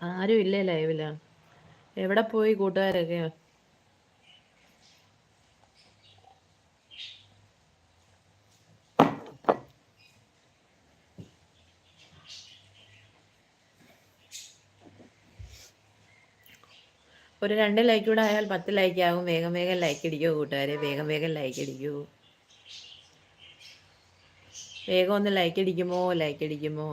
ആരും ഇല്ലേ ലൈവിൽ? എവിടെ പോയി കൂട്ടുകാരൊക്കെ? ഒരു രണ്ട് ലൈക്ക് കൂടെ ആയാൽ പത്ത് ലൈക്ക് ആകും വേഗം വേഗം ലൈക്ക് അടിക്കൂ കൂട്ടുകാരെ. വേഗം വേഗം ലൈക്ക് അടിക്കൂ. വേഗം ഒന്ന് ലൈക്ക് അടിക്കുമോ? ലൈക്ക് അടിക്കുമോ?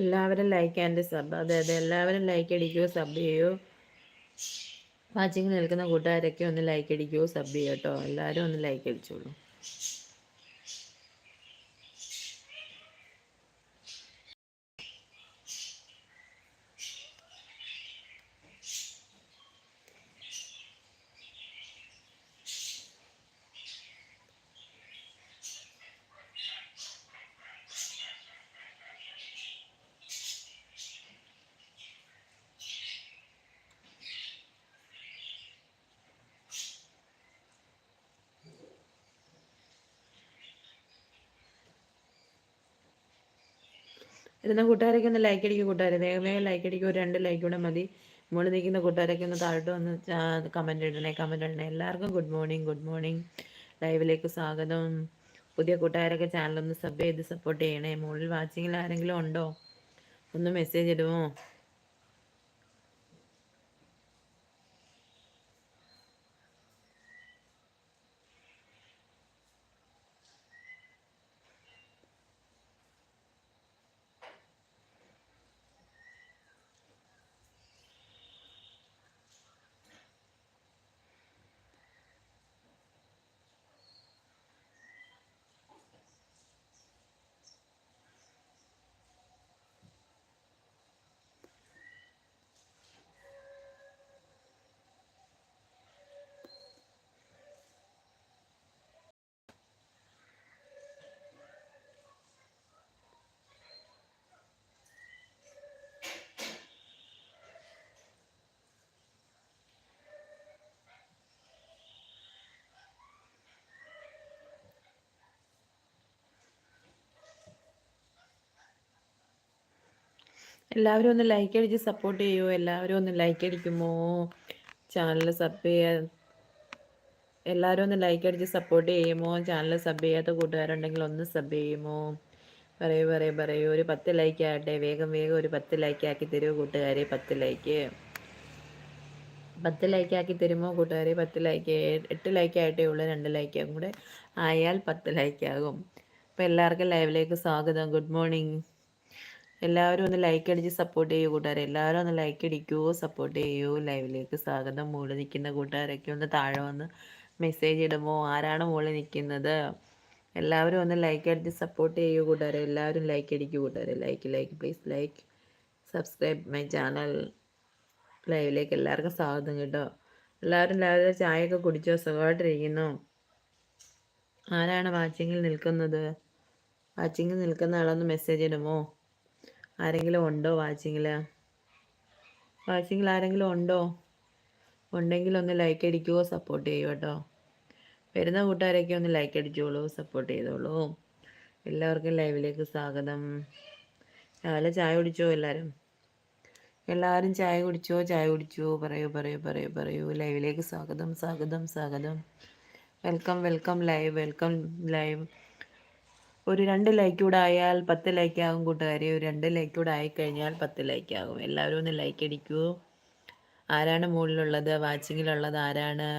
എല്ലാവരും ലൈക്ക് ആൻഡ് സബ് അതെ അതെ എല്ലാവരും ലൈക്ക് അടിക്കുകയോ സബ് ചെയ്യൂ. വാച്ചിങ് നിൽക്കുന്ന കൂട്ടുകാരൊക്കെ ഒന്ന് ലൈക്ക് അടിക്കുകയോ സബ് ചെയ്യൂ കേട്ടോ. എല്ലാവരും ഒന്ന് ലൈക്ക് അടിച്ചോളൂ. ഇരുന്ന കൂട്ടുകാരൊക്കെ ഒന്ന് ലൈക്ക് അടിക്കും കൂട്ടുകാരെ. വേഗം വേഗം ലൈക്ക് അടിക്കും. ഒരു രണ്ട് ലൈക്ക് കൂടെ മതി. മുകളിൽ നിൽക്കുന്ന കൂട്ടുകാരൊക്കെ ഒന്ന് താഴോട്ട് വന്ന് കമന്റ് ഇടണേ കമന്റ് ഇടണേ. എല്ലാവർക്കും ഗുഡ് മോർണിംഗ് ഗുഡ് മോർണിംഗ് ലൈവിലേക്ക് സ്വാഗതം. പുതിയ കൂട്ടുകാരൊക്കെ ചാനലൊന്ന് സബ് ചെയ്ത് സപ്പോർട്ട് ചെയ്യണേ. മുകളിൽ വാച്ചിങ്ങിൽ ആരെങ്കിലും ഉണ്ടോ? ഒന്ന് മെസ്സേജ് ഇടുമോ? എല്ലാവരും ഒന്ന് ലൈക്ക് അടിച്ച് സപ്പോർട്ട് ചെയ്യുമോ എല്ലാവരും ഒന്ന് ലൈക്ക് അടിക്കുമോ? ചാനൽ സബ് ചെയ്യാ എല്ലാവരും ഒന്ന് ലൈക്ക് അടിച്ച് സപ്പോർട്ട് ചെയ്യുമോ? ചാനൽ സബ് ചെയ്യാത്ത കൂട്ടുകാരുണ്ടെങ്കിൽ ഒന്ന് സബ് ചെയ്യുമോ? പറയൂ പറയൂ പറയൂ. ഒരു പത്ത് ലൈക്ക് ആകട്ടെ. വേഗം വേഗം ഒരു പത്ത് ലൈക്ക് ആക്കി തരുമോ കൂട്ടുകാരെ? പത്ത് ലൈക്ക് പത്ത് ലൈക്ക് ആക്കി തരുമോ കൂട്ടുകാരെ? പത്ത് ലൈക്ക് എട്ട് ലൈക്ക് ആയിട്ടേ ഉള്ളൂ. രണ്ട് ലൈക്കും കൂടെ. ആയാൽ പത്ത് ലൈക്ക് ആകും. അപ്പോൾ എല്ലാവർക്കും ലൈവിലേക്ക് സ്വാഗതം. ഗുഡ് മോർണിംഗ് എല്ലാവരും ഒന്ന് ലൈക്ക് അടിച്ച് സപ്പോർട്ട് ചെയ്യൂ കൂട്ടുകാരെ. എല്ലാവരും ഒന്ന് ലൈക്ക് അടിക്കൂ സപ്പോർട്ട് ചെയ്യൂ. ലൈവിലേക്ക് സ്വാഗതം. മുകളിൽ നിൽക്കുന്ന കൂട്ടുകാരൊക്കെ ഒന്ന് താഴെ വന്ന് മെസ്സേജ് ഇടുമോ? ആരാണ് മുകളിൽ നിൽക്കുന്നത്? എല്ലാവരും ഒന്ന് ലൈക്ക് അടിച്ച് സപ്പോർട്ട് ചെയ്യൂ കൂട്ടുകാരെ. എല്ലാവരും ലൈക്ക് അടിക്കൂ കൂട്ടുകാരെ. Like like please like subscribe my channel ലൈവിലേക്ക് എല്ലാവർക്കും സ്വാഗതം കേട്ടോ. എല്ലാവരും രാവിലെ ചായയൊക്കെ കുടിച്ചോ? സുഖമായിട്ടിരിക്കുന്നു. ആരാണ് വാച്ചിങ്ങിൽ നിൽക്കുന്നത്? വാച്ചിങ്ങിൽ നിൽക്കുന്ന ആളൊന്ന് മെസ്സേജ് ഇടുമോ? ആരെങ്കിലും ഉണ്ടോ വാച്ചിങ്ങിൽ? വാച്ചിങ്ങിൽ ആരെങ്കിലും ഉണ്ടോ? ഉണ്ടെങ്കിൽ ഒന്ന് ലൈക്ക് അടിക്കുവോ സപ്പോർട്ട് ചെയ്യുമോ കേട്ടോ. വരുന്ന കൂട്ടുകാരൊക്കെ ഒന്ന് ലൈക്ക് അടിച്ചോളൂ സപ്പോർട്ട് ചെയ്തോളൂ. എല്ലാവർക്കും ലൈവിലേക്ക് സ്വാഗതം. രാവിലെ ചായ കുടിച്ചോ എല്ലാവരും എല്ലാവരും ചായ കുടിച്ചോ? ചായ കുടിച്ചോ? പറയൂ പറയൂ പറയൂ പറയൂ. ലൈവിലേക്ക് സ്വാഗതം സ്വാഗതം സ്വാഗതം. Welcome welcome live welcome live ഒരു രണ്ട് ലൈക്ക് കൂടെ ആയാൽ പത്ത് ലൈക്ക് ആകും കൂട്ടുകാരി. ഒരു രണ്ട് ലൈക്ക് കൂടെ ആയിക്കഴിഞ്ഞാൽ പത്ത് ലൈക്ക് ആകും. എല്ലാവരും ഒന്ന് ലൈക്ക് അടിക്കൂ. ആരാണ് മുകളിലുള്ളത്? വാച്ചിങ്ങിലുള്ളത് ആരാണ്